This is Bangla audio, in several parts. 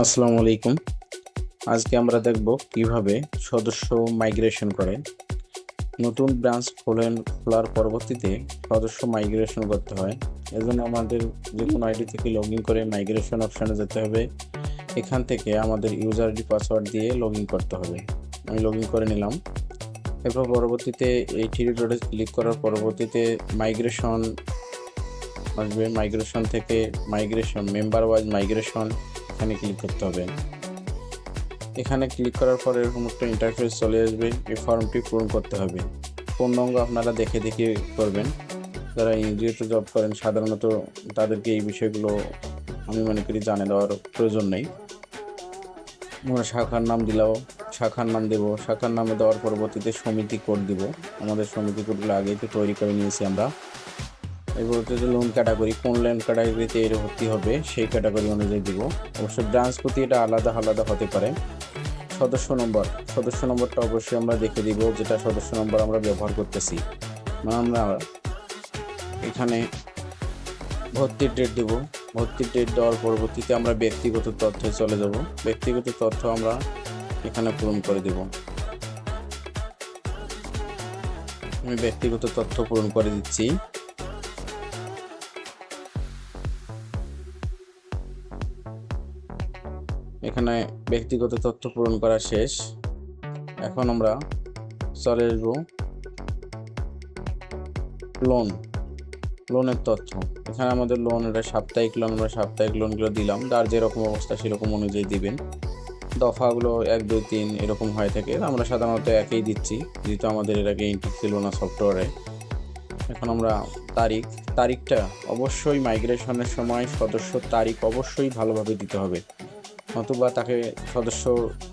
আসসালামু আলাইকুম। আজকে আমরা দেখব কীভাবে সদস্য মাইগ্রেশন করে। নতুন ব্রাঞ্চ খোলেন, খোলার পরবর্তীতে সদস্য মাইগ্রেশন করতে হয়। এজন্য আমাদের যে কোনো আইডি থেকে লগ ইন করে মাইগ্রেশন অপশানে যেতে হবে। এখান থেকে আমাদের ইউজার আইডি পাসওয়ার্ড দিয়ে লগ ইন করতে হবে। আমি লগ ইন করে নিলাম। এরপর পরবর্তীতে এই থ্রি ডটে ক্লিক করার পরবর্তীতে মাইগ্রেশন আসবে। মাইগ্রেশন থেকে মাইগ্রেশন মেম্বার ওয়াইজ মাইগ্রেশন এখানে ক্লিক করতে হবে। এখানে ক্লিক করার পর এরকম একটা ইন্টারফেস চলে আসবে। এই ফর্মটি পূরণ করতে হবে। পূর্ণাঙ্গ আপনারা দেখে দেখে করবেন। যারা এনজিওতে জব করেন, সাধারণত তাদেরকে এই বিষয়গুলো আমি মনে করি জানে দেওয়ার প্রয়োজন নেই। আমরা শাখার নাম দিলাও শাখার নাম দেবো। শাখার নামে দেওয়ার পরবর্তীতে সমিতি কোড দিব। আমাদের সমিতি কোডগুলো আগেই তো তৈরি করে নিয়েছি আমরা। হচ্ছে যে লোন ক্যাটাগরি কোন লোন ক্যাটাগরিতে এর ভর্তি হবে, সেই ক্যাটাগরি অনুযায়ী দিব। অবশ্য ব্রাঞ্চ প্রতি এটা আলাদা আলাদা হতে পারে। সদস্য নম্বর, সদস্য নম্বরটা অবশ্যই আমরা দেখে দিব, যেটা সদস্য নম্বর আমরা ব্যবহার করতেছি। মানে আমরা এখানে ভর্তির ডেট দেব। ভর্তির ডেট দেওয়ার পরবর্তীতে আমরা ব্যক্তিগত তথ্যে চলে যাব। ব্যক্তিগত তথ্য আমরা এখানে পূরণ করে দেব। আমি ব্যক্তিগত তথ্য পূরণ করে দিচ্ছি। এখানে ব্যক্তিগত তথ্য পূরণ করা শেষ। এখন আমরা চলে আসব লোন লোনের তথ্য। এখানে আমাদের লোন এটা সাপ্তাহিক লোন আমরা সাপ্তাহিক লোনগুলো দিলাম। যার যেরকম অবস্থা সেরকম অনুযায়ী দিবেন। দফাগুলো এক, দুই, তিন এরকম হয়ে থাকে। আমরা সাধারণত একেই দিচ্ছি, যেহেতু আমাদের এর আগে ইন্টিক ছিল না সফটওয়্যারে এখন আমরা তারিখ, তারিখটা অবশ্যই মাইগ্রেশনের সময় সদস্য তারিখ অবশ্যই ভালোভাবে দিতে হবে। নতুবা তাকে সদস্য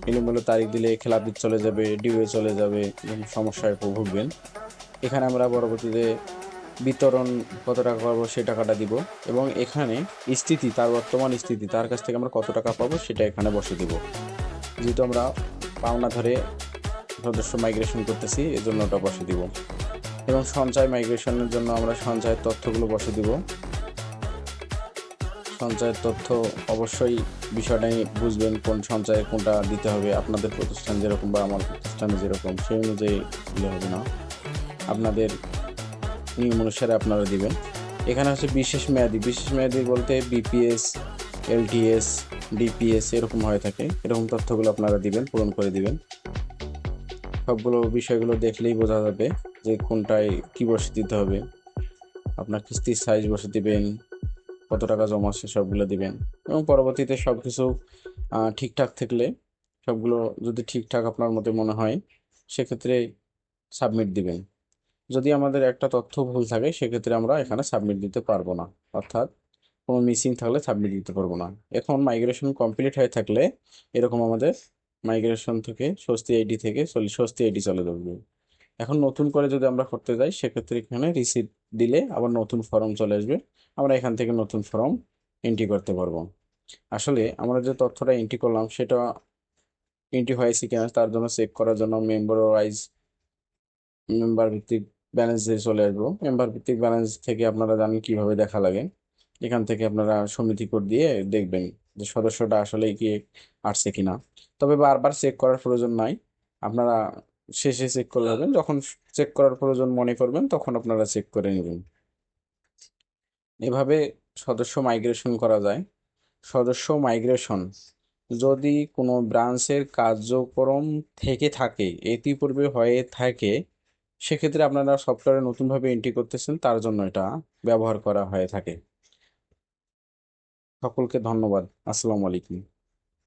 এলোমেলো তারিখ দিলে খেলাপিত চলে যাবে ডিউয়ে চলে যাবে সমস্যায় ভুগবেন। এখানে আমরা পরবর্তীতে বিতরণ কত টাকা পাবো সে টাকাটা দিব। এবং এখানে স্থিতি, তার বর্তমান স্থিতি, তার কাছ থেকে আমরা কত টাকা পাবো সেটা এখানে বসে দিব। যেহেতু আমরা পাওনা ধরে সদস্য মাইগ্রেশন করতেছি এজন্য ওটা বসে দিব। এবং সঞ্চয় মাইগ্রেশনের জন্য আমরা সঞ্চয়ের তথ্যগুলো বসে দিব। সঞ্চয়ের তথ্য অবশ্যই বিষয়টা বুঝবেন, কোন সঞ্চয়ে কোনটা দিতে হবে, আপনাদের প্রতিষ্ঠান যেরকম বা আমার প্রতিষ্ঠানে যেরকম, সেই অনুযায়ী দিলে হবে না। আপনাদের নিয়ম অনুসারে আপনারা দিবেন। এখানে হচ্ছে বিশেষ মেয়াদি বিশেষ মেয়াদি বলতে বিপিএস, এলটিএস, ডিপিএস এরকম হয়ে থাকে। এরকম তথ্যগুলো আপনারা দিবেন, পূরণ করে দিবেন। সবগুলো বিষয়গুলো দেখলেই বোঝা যাবে যে কোনটায় কী বসে দিতে হবে, আপনার কিস্তির সাইজ বসে দিবেন কত টাকা জমা আছে সবগুলো দিবেন। এবং পরবর্তীতে সব কিছু ঠিকঠাক থাকলে সবগুলো যদি ঠিকঠাক আপনার মতে মনে হয়, সেক্ষেত্রে সাবমিট দিবেন। যদি আমাদের একটা তথ্য ভুল থাকে, সেক্ষেত্রে আমরা এখানে সাবমিট দিতে পারব না। অর্থাৎ কোনো মিসিং থাকলে সাবমিট দিতে পারব না। এখন মাইগ্রেশন কমপ্লিট হয়ে থাকলে এরকম আমাদের মাইগ্রেশন থেকে স্বস্তি আইডি থেকে স্বস্তি আইডি চলে যাবে। এখন নতুন করে যদি আমরা করতে যাই, সেক্ষেত্রে এখানে রিসিপ্ট দিলে আবার নতুন ফর্ম চলে আসবে। আমরা এখান থেকে নতুন ফর্ম এন্ট্রি করতে পারব। আসলে আমরা যে তথ্যটা এন্ট্রি করলাম, সেটা এন্ট্রি হয়েছে কিনা তার জন্য চেক করার জন্য মেম্বার ওয়াইজ মেম্বার ভিত্তিক ব্যালেন্স দিয়ে চলে আসব। মেম্বার ভিত্তিক ব্যালেন্স থেকে আপনারা জানেন কীভাবে দেখা লাগে। এখান থেকে আপনারা সমিতি কোড দিয়ে দেখবেন যে সদস্যটা আসলে কি আসছে কিনা। তবে বারবার চেক করার প্রয়োজন নাই। আপনারা শেষে চেক করে নেবেন। যখন চেক করার প্রয়োজন মনে করবেন, তখন আপনারা চেক করে নেবেন। এভাবে সদস্য মাইগ্রেশন করা যায়। সদস্য মাইগ্রেশন যদি কোনো ব্রাঞ্চের কার্যক্রম থেকে থাকে, ইতিপূর্বে হয়ে থাকে, সেক্ষেত্রে আপনারা সফটওয়্যারে নতুনভাবে এন্ট্রি করতেছেন, তার জন্য এটা ব্যবহার করা হয়ে থাকে। সকলকে ধন্যবাদ। আসসালামু আলাইকুম।